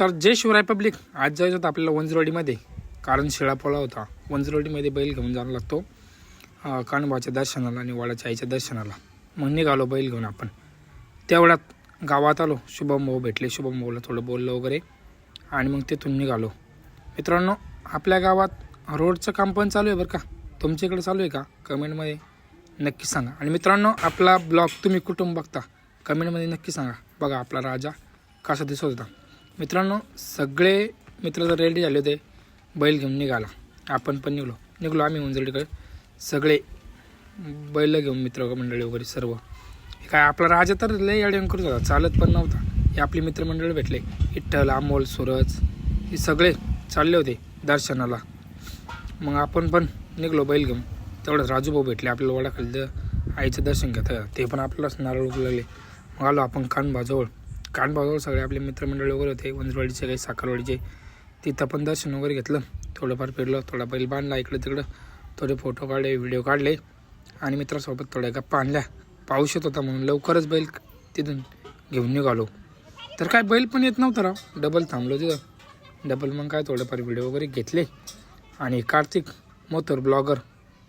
तर जय शिवराय पब्लिक आज जायचं होतं आपल्याला वंजरोडीमध्ये. कारण शिळापोळा होता. वंजरोडीमध्ये बैल घेऊन जावा लागतो. कानबाच्या दर्शनाला आणि वाडाच्या आईच्या दर्शनाला. मग निघालो बैल घेऊन आपण. तेवढ्यात गावात आलो. शुभम भाऊ भेटले. शुभम भाऊला थोडं बोललं वगैरे. आणि मग तिथून निघालो. मित्रांनो आपल्या गावात रोडचं काम पण चालू आहे बरं का? तुमच्याकडे चालू आहे का? कमेंटमध्ये नक्की सांगा. आणि मित्रांनो आपला ब्लॉग तुम्ही कुठून बघता? कमेंटमध्ये नक्की सांगा. बघा आपला राजा कसा दिसत होता. मित्रांनो सगळे मित्र जर रेडी झाले होते बैल घेऊन निघाला. आपण पण निघलो. निघलो आम्ही उंजरडीकडे. सगळे बैल घेऊन मित्र मंडळी वगैरे सर्व. हे काय आपला राजा तर लय अडवण करत होता चालत पण नव्हता. हे आपली मित्रमंडळ भेटले. इठ्ठल अमोल सूरज हे सगळे चालले होते दर्शनाला. मग आपण पण निघलो बैल घेऊन. तेवढंच राजूभाऊ भेटले आपल्याला वडाखाली. द- आईचं दर्शन घेता. ते पण आपल्यालाच नारळ उगू लागले मग आलो आपण कानबाजवळ. कानबाजवळ सगळे आपले मित्रमंडळ वगैरे होते. वंजवाडीचे काही साखरवाडीचे. तिथं पण दर्शन वगैरे घेतलं. थोडंफार फिरलो थोडा बैल बांधला इकडं तिकडं. थोडे फोटो काढले व्हिडिओ काढले. आणि मित्रासोबत थोड्या गप्पा आणल्या. पाऊस येत होता म्हणून लवकरच बैल तिथून घेऊन निघालो. तर काय बैल पण येत नव्हतं राव. डबल थांबलो तिथं. डबल मग काय थोडेफार व्हिडिओ वगैरे घेतले. आणि कार्तिक मोतर ब्लॉगर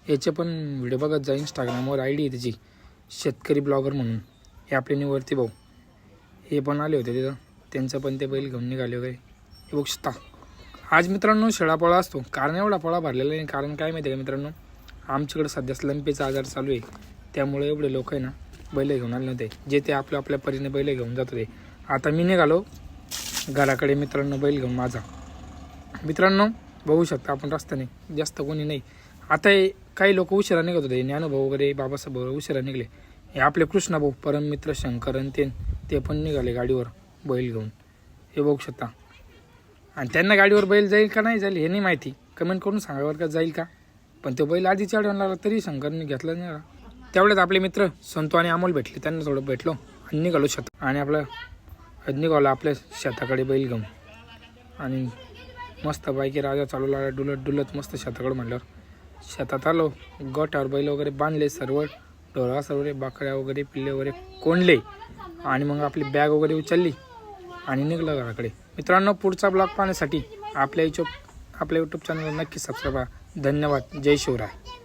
याचे पण व्हिडिओ बघत जा. इंस्टाग्रामवर आय डी आहे त्याची. शेतकरी ब्लॉगर म्हणून. हे आपले निवडते भाऊ. हे पण आले होते तिथं. त्यांचं पण ते बैल घेऊन निघाले वगैरे हे बघू आज मित्रांनो शेळापोळा असतो. कारण एवढा पोळा भरलेला नाही कारण काय माहिती आहे का मित्रांनो? आमच्याकडे सध्या स्लंपीचा आजार चालू आहे. त्यामुळे एवढे लोक आहे ना बैल घेऊन आले नव्हते. जे ते आपल्या आपल्या परीने बैल घेऊन जात होते. आता मी निघालो. घराकडे मित्रांनो बैल घेऊन माझा. मित्रांनो बघू शकता आपण रस्त्याने. जास्त कोणी नाही. आता हे काही लोक उशिरा निघत होते. ज्ञानभाऊ वगैरे बाबासाहेब वगैरे उशिरा निघले. हे आपले कृष्णाभाऊ परम मित्र आणि ते ते पण निघाले गाडीवर बैल घेऊन. हे बघू शकता. आणि त्यांना गाडीवर बैल जाईल का नाही जाईल हे नाही माहिती. कमेंट करून सांगा बरं का जाईल का? पण तो बैल आधी चढवून लागला तरी शंकरने घेतला नाही आला. तेवढ्यात आपले मित्र संतो आणि अमोल भेटले. त्यांना थोडं भेटलो आणि निघालो शेत आणि आपलं निघालो आपल्या शेताकडे बैल घेऊन. आणि मस्त बाईकी राजा चालू लागला डुलत डुलत मस्त शेताकडे म्हणल्यावर. शेतात आलो गटावर बैल वगैरे बांधले सर्व ढोरा वगैरे बाकड्या वगैरे पिल्ले वगैरे कोंडले आणि मग आपली बॅग वगैरे उचलली आणि निघलं घराकडे. मित्रांनो पुढचा ब्लॉग पाहण्यासाठी आपल्या युट्यूब आपल्या यूट्यूब चॅनलला नक्की सबस्क्राईब करा. धन्यवाद. जय शिवराय.